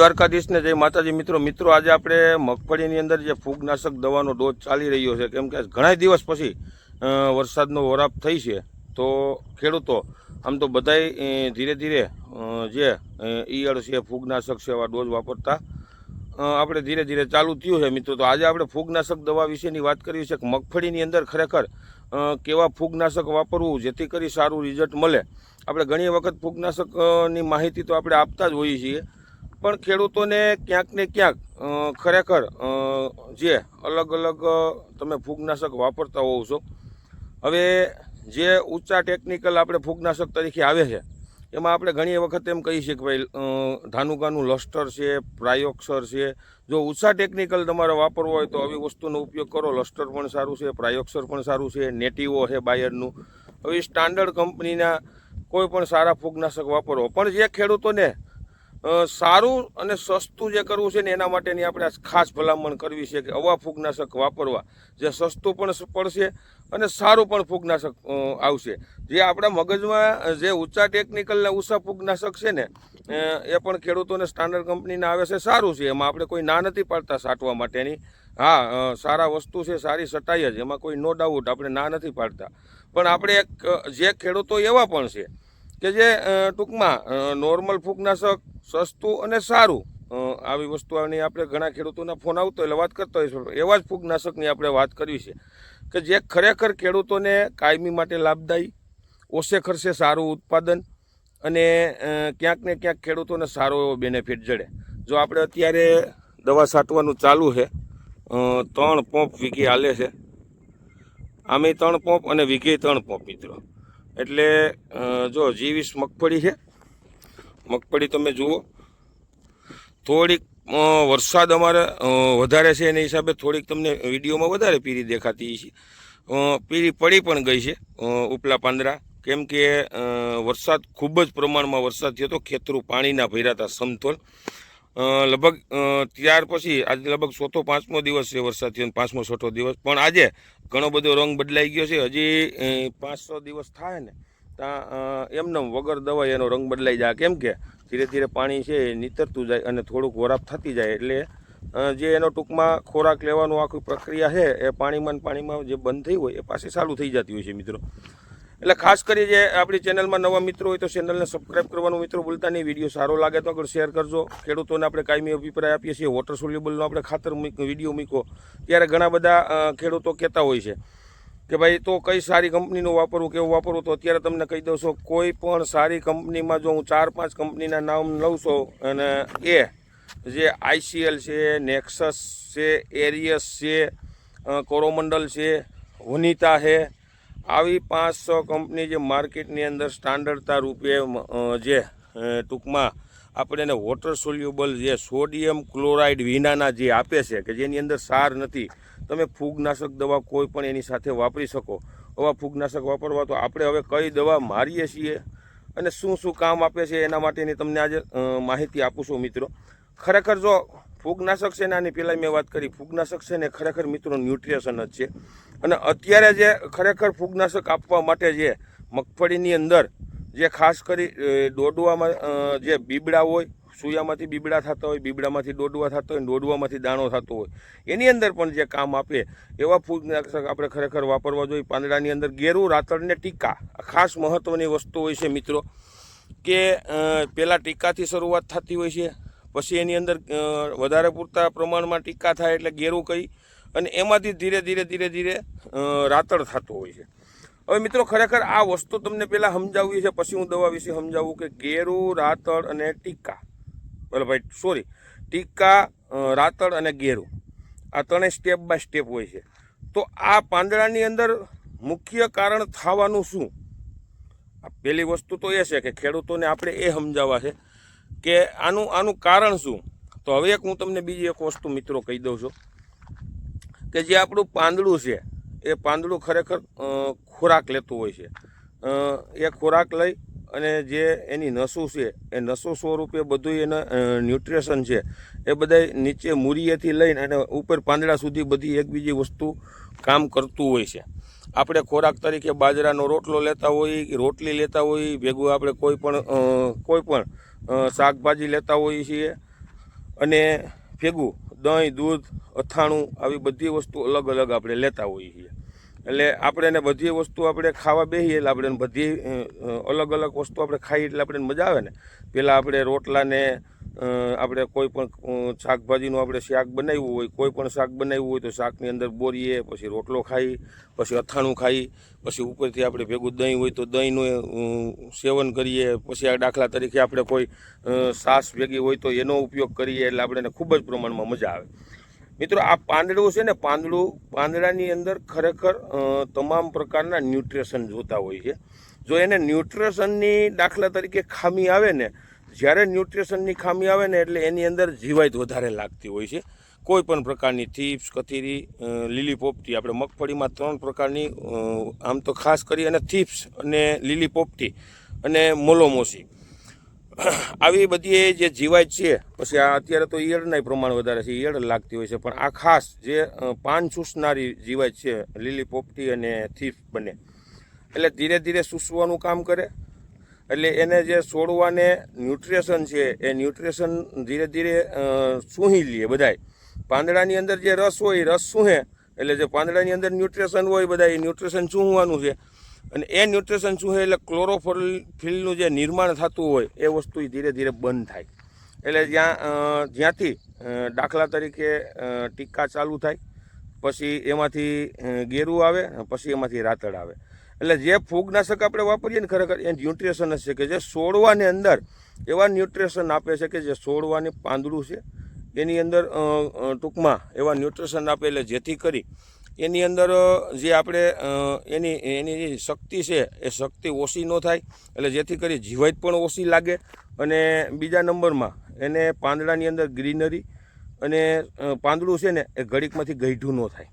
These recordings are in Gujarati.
દ્વારકાધીશને જય માતાજી. મિત્રો મિત્રો, આજે આપણે મગફળીની અંદર જે ફૂગનાશક દવાનો ડોઝ ચાલી રહ્યો છે, કેમ કે ઘણા દિવસ પછી વરસાદનો વરાપ થઈ છે. તો ખેડૂતો, આમ તો બધાય ધીરે ધીરે જે ઈયળ છે, ફૂગનાશક છે, એવા ડોઝ વાપરતા આપણે ધીરે ધીરે ચાલુ થયું છે. મિત્રો, તો આજે આપણે ફૂગનાશક દવા વિશેની વાત કરવી છે કે મગફળીની અંદર ખરેખર કેવા ફૂગનાશક વાપરવું, જેથી કરી સારું રિઝલ્ટ મળે. આપણે ઘણી વખત ફૂગનાશકની માહિતી તો આપણે આપતા જ હોઈએ છીએ. પણ ખેડૂતોને ક્યાંક ને ક્યાંક ખરેખર જે અલગ અલગ તમે ફૂગનાશક વાપરતા હોવ છો. હવે જે ઊંચા ટેકનિકલ આપણે ફૂગનાશક તરીકે આવે છે, એમાં આપણે ઘણી વખત એમ કહી છીએ કે ભાઈ ધાનુકાનું લસ્ટર છે પ્રાયોક્ષર છે. જો ઊંચા ટેકનિકલ તમારે વાપરવો હોય તો આવી વસ્તુનો ઉપયોગ કરો. લસ્ટર પણ સારું છે પ્રાયોક્ષર પણ સારું છે, નેટિવો છે બાયરનું હવે સ્ટાન્ડર્ડ કંપનીના કોઈ પણ સારા ફૂગનાશક વાપરો. પણ જે ખેડૂતોને સારું અને સસ્તું જે કરવું છે ને, એના માટેની આપણે ખાસ ભલામણ કરવી છે કે અવા ફૂગનાશક વાપરવા. જે સસ્તું પણ પડશે અને સારું પણ ફૂગનાશક આવશે. જે આપણા મગજમાં જે ઊંચા ટેકનિકલના ઊંચા ફૂગનાશક છે ને એ પણ ખેડૂતોને સ્ટાન્ડર્ડ કંપનીના આવે છે, સારું છે. એમાં આપણે કોઈ ના નથી પાડતા સાટવા માટેની. હા સારા વસ્તુ છે, સારી સટાઈ જ. એમાં કોઈ નો ડાઉટ આપણે ના નથી પાડતા. પણ આપણે એક જે ખેડૂતો એવા પણ છે કે જે ટૂંકમાં નોર્મલ ફૂગનાશક સસ્તું અને સારું. આવી વસ્તુની આપણે ઘણા ખેડૂતોના ફોન આવતો એટલે વાત કરતા હોય એવા જ ફૂગનાશકની આપણે વાત કરવી છે કે જે ખરેખર ખેડૂતોને કાયમી માટે લાભદાયી, ઓછે ખર્ચે સારું ઉત્પાદન અને ક્યાંક ને ક્યાંક ખેડૂતોને સારો એવો બેનિફિટ જડે. જો આપણે અત્યારે દવા છાંટવાનું ચાલુ છે ત્રણ પંપ વીઘે હાલે છે. આમે ત્રણ પંપ અને વીઘે ત્રણ પંપ મિત્રો. એટલે જો જીવીસ મગફળી છે મગફળી તમે જુઓ. થોડીક વરસાદ અમારે વધારે છે એના હિસાબે થોડીક તમને વિડીયોમાં વધારે પીરી દેખાતી છે પીરી પડી પણ ગઈ છે ઉપલા પાંદડા કેમ કે વરસાદ ખૂબ જ પ્રમાણમાં વરસાદ થયો હતો, ખેતરું પાણીના ભર્યા હતા સમતોલ. લગભગ ત્યાર પછી, આજે લગભગ ચોથો, પાંચમો દિવસ છે વરસાદ થયો પાંચમો, છઠ્ઠો દિવસ. પણ આજે ઘણો બધો રંગ બદલાઈ ગયો છે. હજી પાંચસો દિવસ થાય ને ત્યાં એમને વગર દવાઈ એનો રંગ બદલાઈ જાય. કેમ કે ધીરે ધીરે પાણી છે એ નીતરતું જાય અને થોડુંક વરાપ થતી જાય. એટલે જે એનો ટૂંકમાં ખોરાક લેવાનું આખી પ્રક્રિયા છે, એ પાણીમાં પાણીમાં જે બંધ થઈ હોય એ પાછી ચાલુ થઈ જતી હોય છે મિત્રો. એટલે ખાસ કરી જે આપણી ચેનલમાં નવા મિત્રો હોય તો ચેનલને સબસ્ક્રાઇબ કરવાનું મિત્રો ભૂલતા નહીં. વીડિયો સારો લાગે તો આગળ શેર કરજો. ખેડૂતોને આપણે કાયમી અભિપ્રાય આપીએ છીએ. વોટર સોલ્યુબલનો આપણે ખાતર વીડિયો મૂકો ત્યારે ઘણા બધા ખેડૂતો કહેતા હોય છે. કે ભાઈ, તો કઈ સારી કંપનીનું વાપરવું કેવું વાપરવું તો અત્યારે તમને કહી દઉં છું, કોઈ પણ સારી કંપનીમાં જો હું ચાર પાંચ કંપનીના નામ લઉં છું, અને એ જે આઈસીએલ છે, નેક્સસ છે, એરિયસ છે કોરોમંડલ છે, વનિતા છે, આવી પાંચ છ કંપની જે માર્કેટની અંદર સ્ટાન્ડર્ડતા રૂપે જે ટૂંકમાં આપણે એને વોટર સોલ્યુબલ જે સોડિયમ ક્લોરાઇડ વિનાના જે આપે છે, કે જેની અંદર સાર નથી તમે ફૂગનાશક દવા કોઈ પણ એની સાથે વાપરી શકો. આવા ફૂગનાશક વાપરવા તો આપણે હવે કઈ દવા મારીએ છીએ અને શું શું કામ આપે છે એના માટેની તમને આજે માહિતી આપું છું મિત્રો. ખરેખર જો ફૂગનાશક છે ને આની પહેલાં મેં વાત કરી, ફૂગનાશક છે ને ખરેખર મિત્રો ન્યુટ્રિશન જ છે. અને અત્યારે જે ખરેખર ફૂગનાશક આપવા માટે જે મગફળીની અંદર જે ખાસ કરી દોડવામાં જે બીબડા હોય સૂયામાંથી બીબડા થતા હોય, બીબડામાંથી દોડવા થતા હોય, દોડવામાંથી દાણો થતો હોય. એની અંદર પણ જે કામ આપે, એવા ફૂગનાશક આપણે ખરેખર વાપરવા જોઈએ. પાંદડાની અંદર ગેરું રાતળને ટીકા. ખાસ મહત્ત્વની વસ્તુ હોય છે મિત્રો કે પહેલાં ટીકાથી શરૂઆત થતી હોય છે, પછી એની અંદર વધારે પૂરતા પ્રમાણમાં ટીકા થાય એટલે ગેરું કહી અને એમાંથી ધીરે ધીરે ધીરે ધીરે રાતળ થતો હોય છે. હવે મિત્રો ખરેખર આ વસ્તુ તમને પહેલાં સમજાવવી છે, પછી હું દવા વિશે સમજાવું કે ગેરું, રાતળ અને ટીકા. બોલો ભાઈ સોરી ટીકા રાતળ અને ગેરું આ ત્રણેય સ્ટેપ બાય સ્ટેપ હોય છે. તો આ પાંદડાની અંદર મુખ્ય કારણ થવાનું શું? પહેલી વસ્તુ તો એ છે કે ખેડૂતોને આપણે એ સમજાવવા છે કે આનું આનું કારણ શું? તો હવે એક હું તમને બીજી એક વસ્તુ મિત્રો કહી દઉં છું કે જે આપણું પાંદડું છે, એ પાંદડું ખરેખર ખોરાક લેતું હોય છે. એ ખોરાક લઈ અને જે એની નસું છે, એ નસો સ્વરૂપે બધું એના ન્યુટ્રિશન છે. એ બધા નીચે મૂરીએથી લઈને અને ઉપર પાંદડા સુધી બધી એકબીજી વસ્તુ કામ કરતું હોય છે. આપણે ખોરાક તરીકે બાજરાનો રોટલો લેતા હોઈએ રોટલી લેતા હોઈએ ભેગું આપણે કોઈ પણ કોઈ પણ શાકભાજી લેતા હોઈએ છીએ. અને ભેગું દહીં, દૂધ, અથાણું, આવી બધી વસ્તુ અલગ અલગ આપણે લેતા હોઈએ છીએ. એટલે આપણે એને બધી વસ્તુ આપણે ખાવા બેસીએ એટલે આપણે બધી અલગ અલગ વસ્તુ આપણે ખાઈએ એટલે આપણે મજા આવે ને. પહેલાં આપણે રોટલાને આપણે કોઈ પણ શાકભાજીનું આપણે શાક બનાવ્યું હોય, કોઈ પણ શાક બનાવ્યું હોય તો શાકની અંદર બોરીએ, પછી રોટલો ખાઈ, પછી અથાણું ખાઈ, પછી ઉપરથી આપણે ભેગું દહીં હોય તો દહીંનું સેવન કરીએ, પછી આ દાખલા તરીકે આપણે કોઈ સાસ ભેગી હોય તો એનો ઉપયોગ કરીએ એટલે આપણે ખૂબ જ પ્રમાણમાં મજા આવે. મિત્રો, આ પાંદડું છે ને, પાંદડું, પાંદડાની અંદર ખરેખર તમામ પ્રકારના ન્યુટ્રિશન જોતા હોય છે. જો એને ન્યુટ્રિશનની દાખલા તરીકે ખામી આવે ને, જ્યારે ન્યુટ્રિશનની ખામી આવે ને, એટલે એની અંદર જીવાત વધારે લાગતી હોય છે. કોઈ પણ પ્રકારની થીપ્સ, કથીરી લીલી પોપટી આપણે મગફળીમાં ત્રણ પ્રકારની આમ તો ખાસ કરી અને થીપ્સ અને લીલી પોપટી અને મોલોમોસી. આવી બધી જે જીવાત છે, પછી આ અત્યારે તો ઈયળના પ્રમાણ વધારે છે, ઈયળ લાગતી હોય છે, પણ આ ખાસ જે પાન સૂસનારી જીવાત છે, લીલી પોપટી અને થીફ બને, એટલે ધીરે ધીરે સૂસવાનું કામ કરે, એટલે એને જે છોડવાને ન્યુટ્રિશન છે, એ ન્યુટ્રિશન ધીરે ધીરે સૂહી લે બધાય. પાંદડાની અંદર જે રસ હોય, એ રસ સૂહે, એટલે જે પાંદડાની અંદર ન્યુટ્રિશન હોય બધા એ ન્યુટ્રિશન સૂંઘવાનું છે. અને એ ન્યુટ્રિશન શું છે? એટલે ક્લોરોફોલ ફિલનું જે નિર્માણ થતું હોય, એ વસ્તુ ધીરે ધીરે બંધ થાય. એટલે જ્યાં જ્યાંથી દાખલા તરીકે ટીકા ચાલુ થાય, પછી એમાંથી ગેરું આવે, પછી એમાંથી રાતડ આવે. એટલે જે ફૂગનાશક આપણે વાપરીએ ને ખરેખર, એ ન્યુટ્રિશન જ છે કે જે છોડવાની અંદર, એવા ન્યુટ્રિશન આપે છે કે જે છોડવાની પાંદડું છે. એની અંદર ટૂંકમાં એવા ન્યુટ્રિશન આપે, એટલે જેથી કરી એની અંદર જે આપણે એની એની જે શક્તિ છે, એ શક્તિ ઓછી ન થાય, એટલે જેથી કરી જીવાત પણ ઓછી લાગે. અને બીજા નંબરમાં એને પાંદડાની અંદર ગ્રીનરી અને પાંદડું છે ને, એ ઘડીકમાંથી ગઈઢું ન થાય.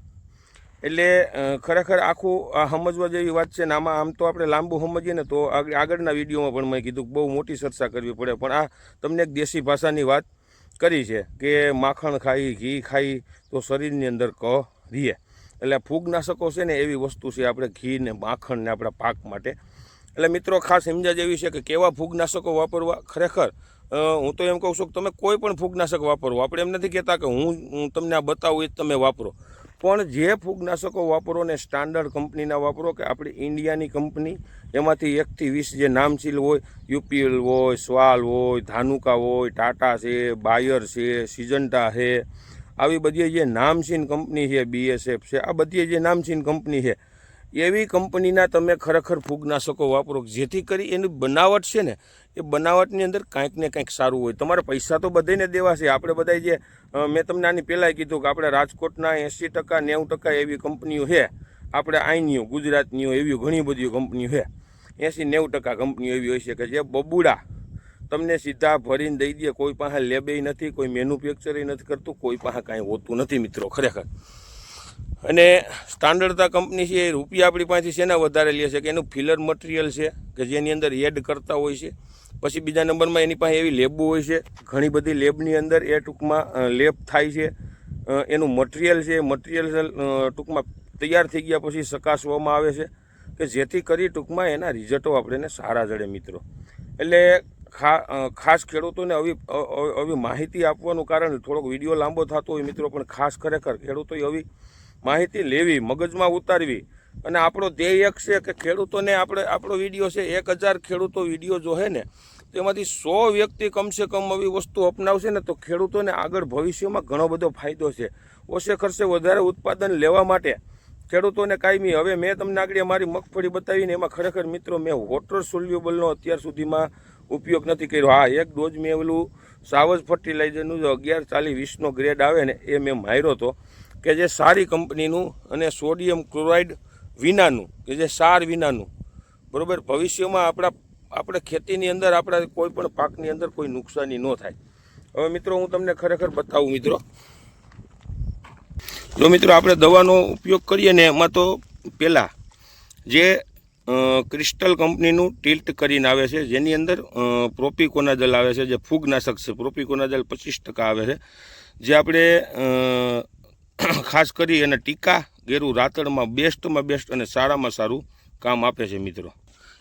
એટલે ખરેખર આખું આ સમજવા જેવી વાત છે ને, આમાં આમ તો આપણે લાંબુ સમજીએ ને, તો આગ- આગળના વિડીયોમાં પણ મેં કીધું બહુ મોટી ચર્ચા કરવી પડે. પણ આ તમને એક દેશી ભાષાની વાત કરી છે કે માખણ ખાઈ, ઘી ખાઈ, તો શરીરની અંદર ક રીએ. એટલે ફૂગનાશકો છે ને એવી વસ્તુ છે આપણે ઘી ને માખણ ને આપણા પાક માટે. એટલે મિત્રો ખાસ સમજા જેવી છે કે કેવા ફૂગનાશકો વાપરવા? ખરેખર હું તો એમ કહું છું કે તમે કોઈ પણ ફૂગનાશક વાપરો. આપણે એમ નથી કહેતા કે હું તમને આ બતાવું એ તમે વાપરો. પણ જે ફૂગનાશકો વાપરો ને સ્ટાન્ડર્ડ કંપનીના વાપરો કે આપણી ઇન્ડિયાની કંપની, એમાંથી એકથી વીસ જે નામચીલ હોય, યુપીએલ હોય, સ્વાલ હોય, ધાનુકા હોય, ટાટા છે, બાયર છે, સિજન્ટા છે આવી બધી જે નામચીન કંપની છે બીએસએફ છે, આ બધી જે નામચીન કંપની છે, એવી કંપનીના તમે ખરેખર ફૂગનાશકો વાપરો જેથી કરી એની બનાવટ છે ને, એ બનાવટની અંદર કાંઈક ને કાંઈક સારું હોય. તમારે પૈસા તો બધાને દેવા છે. આપણે બધા જે મેં તમને આની પહેલાંય કીધું કે આપણે રાજકોટના એંસી ટકા, નેવું ટકા એવી કંપનીઓ છે. આપણે આઈનીઓ, ગુજરાતનીઓ એવી ઘણી બધી કંપનીઓ છે. એંસી નેવું ટકા કંપનીઓ એવી હોય છે કે જે બબુડા તમને સીધા ભરીને દઈ દે, કોઈ પાસે લેબે નથી, કોઈ મેન્યુફેક્ચરિંગ નથી કરતું, કોઈ પાસે કાંઈ હોતું નથી મિત્રો, ખરેખર. અને સ્ટાન્ડર્ડતા કંપની છે, એ રૂપિયા આપણી પાસેથી શેના વધારે લે છે? કે એનું ફિલર મટીરિયલ છે, કે જેની અંદર એડ કરતા હોય છે? પછી બીજા નંબરમાં એની પાસે એવી લેબો હોય છે, ઘણી બધી લેબની અંદર એ ટૂંકમાં લેબ થાય છે. એનું મટીરિયલ છે મટીરિયલ ટૂંકમાં તૈયાર થઈ ગયા પછી ચકાસવામાં આવે છે. કે જેથી કરી ટૂંકમાં એના રિઝલ્ટો આપણને સારા જડે મિત્રો. એટલે ખાસ ખેડૂતોને આવી આવી માહિતી આપવાનું કારણ થોડોક વીડિયો લાંબો થતો હોય મિત્રો, પણ ખાસ ખરેખર ખેડૂતોએ આવી માહિતી લેવી, મગજમાં ઉતારવી. અને આપણો ધ્યેય એક છે કે ખેડૂતોને આપણે, આપણો વીડિયો છે, એક હજાર ખેડૂતો વીડિયો જોહે ને, તેમાંથી સો વ્યક્તિ કમસે કમ આવી વસ્તુ અપનાવશે ને તો ખેડૂતોને આગળ ભવિષ્યમાં ઘણો બધો ફાયદો છે. ઓછે ખર્ચે વધારે ઉત્પાદન લેવા માટે ખેડૂતોને કાયમી. હવે મેં તમને આગળ મારી મગફળી બતાવીને એમાં ખરેખર મિત્રો, મેં વોટર સોલ્યુબલનો અત્યાર સુધીમાં ઉપયોગ નથી કર્યો. હા, એક ડોઝ મેં ઓલું સાવજ ફર્ટિલાઇઝરનું જે અગિયાર ચાલીસ વીસનો ગ્રેડ આવે ને, એ મેં માર્યો હતો કે જે સારી કંપનીનું અને સોડિયમ ક્લોરાઇડ વિનાનું, કે જે સાર વિનાનું. બરાબર? ભવિષ્યમાં આપણા, આપણે ખેતીની અંદર, આપણા કોઈ પણ પાકની અંદર કોઈ નુકસાની ન થાય. હવે મિત્રો, હું તમને ખરેખર બતાવું મિત્રો. જો મિત્રો, આપણે દવાનો ઉપયોગ કરીએ ને, એમાં તો પહેલાં જે ક્રિસ્ટલ કંપનીનું ટિલ્ટ કરીને આવે છે, જેની અંદર પ્રોપિકોનાજલ આવે છે, જે ફૂગનાશક છે. પ્રોપિકોનાજલ પચીસ ટકા આવે છે. જે આપણે ખાસ કરી અને ટીકા ગેરું રાતડમાં બેસ્ટમાં બેસ્ટ અને સારામાં સારું કામ આપે છે મિત્રો.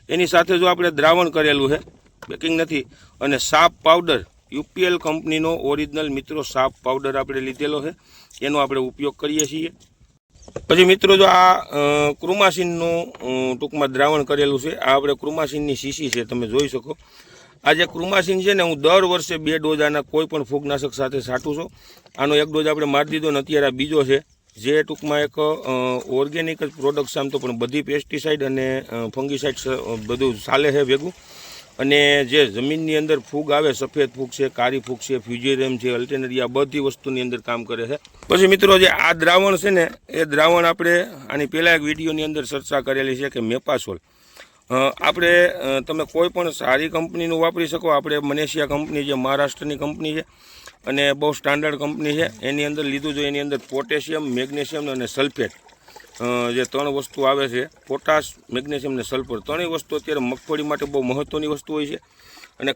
એની સાથે જો આપણે દ્રાવણ કરેલું છે, બેકિંગ નથી, અને સાપ પાવડર, યુપીએલ કંપનીનો ઓરિજિનલ મિત્રો સાપ પાવડર આપણે લીધેલો છે. એનો આપણે ઉપયોગ કરીએ છીએ. પછી મિત્રો જો આ ક્રુમાસીનનું ટૂંકમાં દ્રાવણ કરેલું છે, આ આપણે ક્રુમાસીનની શીશી છે, તમે જોઈ શકો. આ જે ક્રુમાસીન છે ને, હું દર વર્ષે બે ડોઝ આના કોઈ પણ ફૂગનાશક સાથે છાંટું છું. આનો એક ડોઝ આપણે મારી દીધો ને અત્યારે આ બીજો છે, જે ટૂંકમાં એક ઓર્ગેનિક જ પ્રોડક્ટ સામતો પણ બધી પેસ્ટિસાઇડ અને ફંગીસાઇડ બધું ચાલે છે ભેગું. અને જે જમીનની અંદર ફૂગ આવે, સફેદ ફૂગ છે, કાળી ફૂગ છે, ફ્યુજેરિયમ છે અલ્ટેનરિયા બધી વસ્તુની અંદર કામ કરે છે. પછી મિત્રો, જે આ દ્રાવણ છે ને, એ દ્રાવણ આપણે આની પહેલાં એક વિડીયોની અંદર ચર્ચા કરેલી છે કે મેપાસોલ. આપણે તમે કોઈ પણ સારી કંપનીનું વાપરી શકો. આપણે મનેશિયા કંપની જે મહારાષ્ટ્રની કંપની છે, અને બહુ સ્ટાન્ડર્ડ કંપની છે. એની અંદર લીધું જોઈએ એની અંદર પોટેશિયમ, મેગ્નેશિયમ અને સલ્ફેટ. જે ત્રણ વસ્તુ આવે છે, પોટાશ, મેગ્નેશિયમ અને સલ્ફર, ત્રણેય વસ્તુ અત્યારે મગફળી માટે બહુ મહત્ત્વની વસ્તુ હોય છે. અને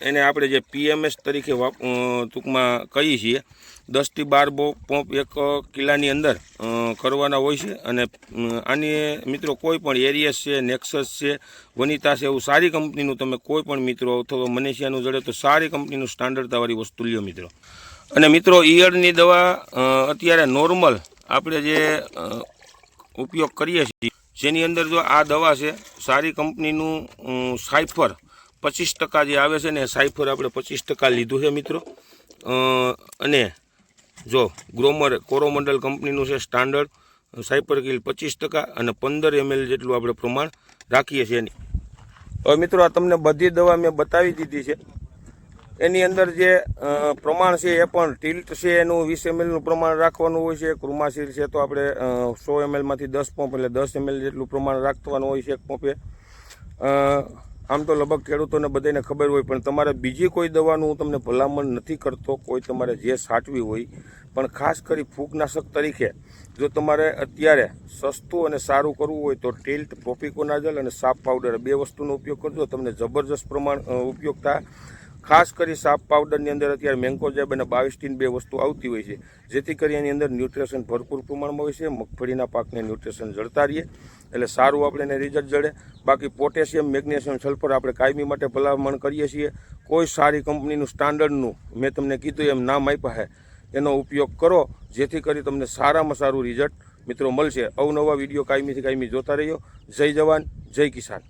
એને આપણે જે પીએમએસ તરીકે વાપ ટૂંકમાં કહીએ છીએ દસથી બાર બો, પંપ એક કિલ્લાની અંદર કરવાના હોય છે. અને આની મિત્રો કોઈ પણ એરિયસ છે, નેક્સસ છે, વનિતા છે, એવું સારી કંપનીનું તમે કોઈ પણ મિત્રો અથવા મનેશિયાનું જડે તો સારી કંપનીનું સ્ટાન્ડર્ડતાવાળી વસ્તુ લ્યો મિત્રો. અને મિત્રો, ઈયળની દવા અત્યારે નોર્મલ આપણે જે ઉપયોગ કરીએ છીએ. જેની અંદર જો આ દવા છે, સારી કંપનીનું સાયફર પચીસ ટકા જે આવે છે ને, સાયફર આપણે પચીસ ટકા લીધું છે મિત્રો. અને જો ગ્રોમર, કોરોમંડલ કંપનીનું છે સ્ટાન્ડર્ડ સાયપર કિલ પચીસ ટકા અને પંદર એમએલ જેટલું આપણે પ્રમાણ રાખીએ છીએ. એની હવે મિત્રો, આ તમને બધી દવા મેં બતાવી દીધી છે. એની અંદર જે પ્રમાણ છે એ પણ ટિલ્ટ છે એનું, વીસ એમએલનું પ્રમાણ રાખવાનું હોય છે. ક્રુમાસીર છે તો આપણે સો એમએલમાંથી દસ પંપ એટલે દસ એમએલ જેટલું પ્રમાણ રાખવાનું હોય છે એક પંપે. આમ તો લગભગ ખેડૂતોને બધાને ખબર હોય, પણ તમારે બીજી કોઈ દવાનું હું તમને ભલામણ નથી કરતો, કોઈ તમારે જે સાચવી હોય. પણ ખાસ કરી ફૂગનાશક તરીકે, જો તમારે અત્યારે સસ્તું અને સારું કરવું હોય તો ટિલ્ટ, પ્રોપિકોનાઝલ અને સાપ પાવડર બે વસ્તુનો ઉપયોગ કરજો. તમને જબરજસ્ત પ્રમાણ ઉપયોગ થાય ખાસ કરી સાપ પાવડરની અંદર અત્યારે મેન્કોજેબ અને બાવીસ્ટીન બે વસ્તુ આવતી હોય છે, જેથી કરી એની અંદર ન્યુટ્રિશન ભરપૂર પ્રમાણમાં હોય છે, મગફળીના પાકને ન્યુટ્રિશન જળતા રહીએ, એટલે સારું આપણે એને રિઝલ્ટ જડે બાકી પોટેશિયમ મેગ્નેશિયમ સલ્ફર આપણે કાયમી માટે ભલામણ કરીએ છીએ. કોઈ સારી કંપનીનું સ્ટાન્ડર્ડનું મેં તમને કીધું એમ નામ આપ્યા છે એનો ઉપયોગ કરો, જેથી કરી તમને સારામાં સારું રિઝલ્ટ મિત્રો મળશે. અવનવા વીડિયો કાયમીથી કાયમી જોતા રહ્યો જય જવાન, જય કિસાન.